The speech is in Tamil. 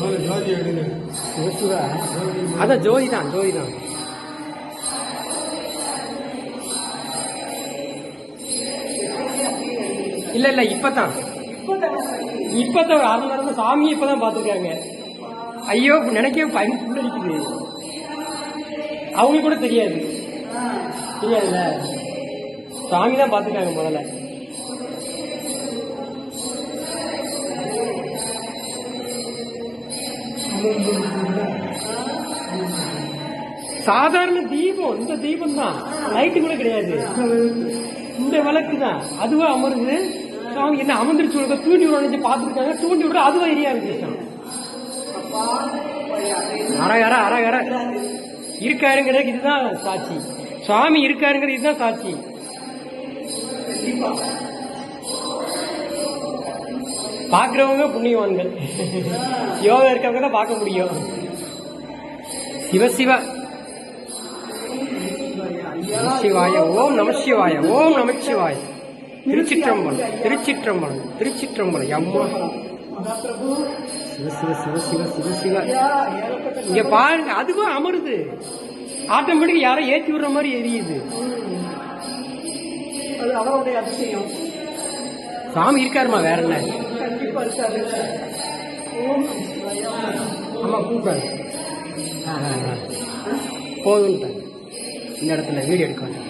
ஜோதி அதான் ஜோதி தான் ஜோதி தான் இல்ல இல்ல இப்பதான். இப்பதான் அதனால நடந்த சாமி இப்பதான் பாத்துருக்காங்க ஐயோ நினைக்கவே பயன் புள்ளடிக்குது அவங்களுக்கு கூட தெரியாது. தெரியாதுல்ல? சாமி தான் பாத்துருக்காங்க முதல்ல. சாதாரண தீபம் இந்த தீபம் தான் லைட்டு கூட கிடையாது. இந்த விளக்கு தான் அதுவா அமருது. சாமி என்ன அமர்ந்துருச்சு உனக்கு தூண்டி விட பார்த்துருக்காங்க. தூண்டி விட அதுவா எரியா இருக்கு அரகர அரகர இருக்காருங்கிறதுக்கு இதுதான் சாட்சி. சுவாமி இருக்காருங்கிறது இதுதான் சாட்சி. பார்க்குறவங்க புண்ணியவான்கள். யோகா இருக்கவங்க தான் பார்க்க முடியும். சிவ சிவ. சிவாய ஓம் நம சிவாய ஓம் நம சிவாய. திருச்சிற்றம்பலம் திருச்சிற்றம்பலம் திருச்சிற்றம்பலம். அம்மா. சிவ சிவ சிவ சிவ சிவ சிவ. இங்க பாருங்க அதுவும் அமருது. ஆட்டோமேட்டிக் யாரோ ஏத்தி விடுற மாதிரி எரியுது. அது அவருடைய அதிசயம். சாமி இருக்காருமா வேற என்ன? ஆமாம் இருக்காரு ஆ ஆ. ஆ கூப்பிடாரு இந்த இடத்துல வீடியோ எடுக்க வேண்டாம்.